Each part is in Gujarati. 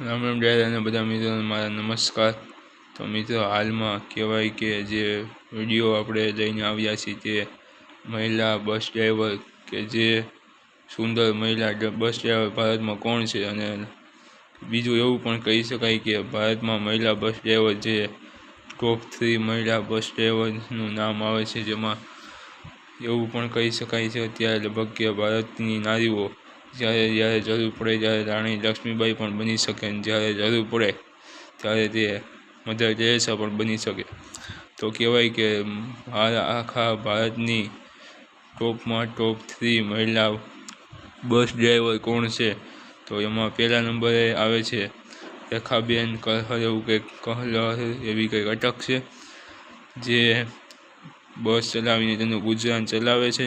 રામ રામ અને બધા મિત્રોને મારા નમસ્કાર. તો મિત્રો, હાલમાં કહેવાય કે જે વીડિયો આપણે લઈને આવ્યા છીએ તે મહિલા બસ ડ્રાઈવર કે જે સુંદર મહિલા બસ ડ્રાઈવર ભારતમાં કોણ છે? અને બીજું એવું પણ કહી શકાય કે ભારતમાં મહિલા બસ ડ્રાઈવર જે ટોપ થ્રી મહિલા બસ ડ્રાઈવરનું નામ આવે છે, જેમાં એવું પણ કહી શકાય છે, અત્યારે લગભગ કે ભારતની નારીઓ જ્યારે જ્યારે જરૂર પડે ત્યારે રાણી લક્ષ્મીબાઈ પણ બની શકે અને જ્યારે જરૂર પડે ત્યારે તે મધર ટેરેસા પણ બની શકે. તો કહેવાય કે આખા ભારતની ટોપમાં ટોપ થ્રી મહિલા બસ ડ્રાઈવર કોણ છે? તો એમાં પહેલા નંબરે આવે છે રેખાબેન કહર એવું કંઈક કહલર એવી કંઈક અટક છે, જે બસ ચલાવીને તેનું ગુજરાન ચલાવે છે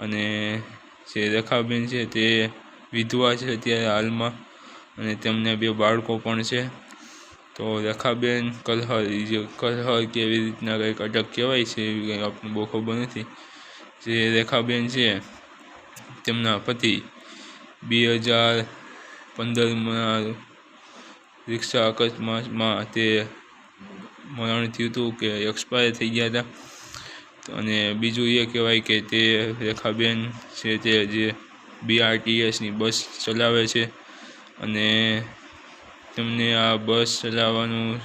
અને જે રેખાબેન છે તે વિધવા છે અત્યારે હાલમાં અને તેમને બે બાળકો પણ છે. તો રેખાબેન કલહર જે કલહર કેવી રીતના કંઈક અટક કહેવાય છે એવી કંઈ આપણને બહુ ખબર નથી. જે રેખાબેન છે તેમના પતિ બે હજાર પંદરમાં રિક્ષા અકસ્માતમાં તે મરણ થયું હતું કે એક્સપાયર થઈ ગયા હતા. અને બીજું એ કહેવાય કે તે રેખાબેન છે તે જે બીઆરટીએસની બસ ચલાવે છે અને તેમને આ બસ ચલાવવાનું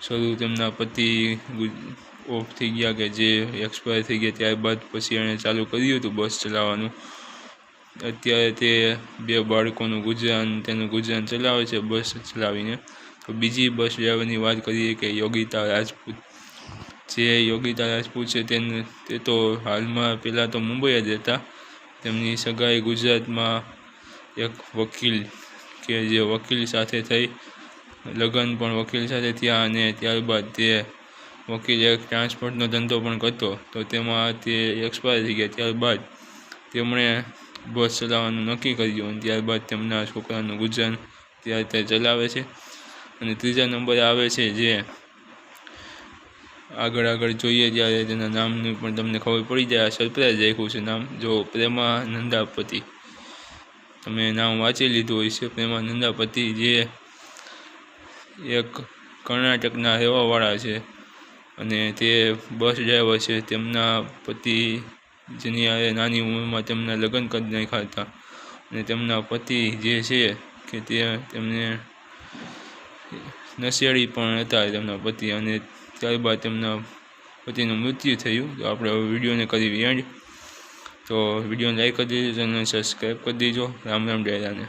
શરૂ તેમના પતિ ઓફ થઈ ગયા કે જે એક્સપાયર થઈ ગયા ત્યારબાદ પછી એણે ચાલુ કર્યું હતું બસ ચલાવવાનું. અત્યારે તે બે બાળકોનું ગુજરાન, તેનું ગુજરાન ચલાવે છે બસ ચલાવીને. તો બીજી બસ ડ્રાઈવરની વાત કરીએ કે યોગિતા રાજપૂત. જે યોગિતા રાજપૂત છે તેને તે તો હાલમાં પહેલાં તો મુંબઈ જ હતા. તેમની સગાઈ ગુજરાતમાં એક વકીલ કે જે વકીલ સાથે થઈ, લગ્ન પણ વકીલ સાથે થયા અને ત્યારબાદ તે વકીલ એક ટ્રાન્સપોર્ટનો ધંધો પણ કરતો. તો તેમાં તે એક્સપાયર થઈ ગયા. ત્યારબાદ તેમણે બસ ચલાવવાનું નક્કી કર્યું અને ત્યારબાદ તેમના છોકરાનું ગુજરાન ત્યારે તે ચલાવે છે. અને ત્રીજા નંબરે આવે છે જે આગળ આગળ જોઈએ ત્યારે તેના નામનું પણ તમને ખબર પડી જાય સરપ્રાઈઝ રાખ્યું છે નામ. જો પ્રેમા નંદાપતિ તમે નામ વાંચી લીધું હોય છે, પ્રેમાનંદાપતિ જે એક કર્ણાટકના રહેવાવાળા છે અને તે બસ ડ્રાઈવર છે. તેમના પતિ જેની હારે નાની ઉંમરમાં તેમના લગ્ન કરી નાખ્યા હતા અને તેમના પતિ જે છે કે તે તેમને નશેડી પણ હતા તેમના પતિ અને ત્યારબાદ તેમના પતિનું મૃત્યુ થયું. તો આપણે વિડીયોને કરી એન્ડ તો વિડીયોને લાઈક કરી દેજો અને સબસ્ક્રાઈબ કરી દેજો. રામ રામ ડાયરાને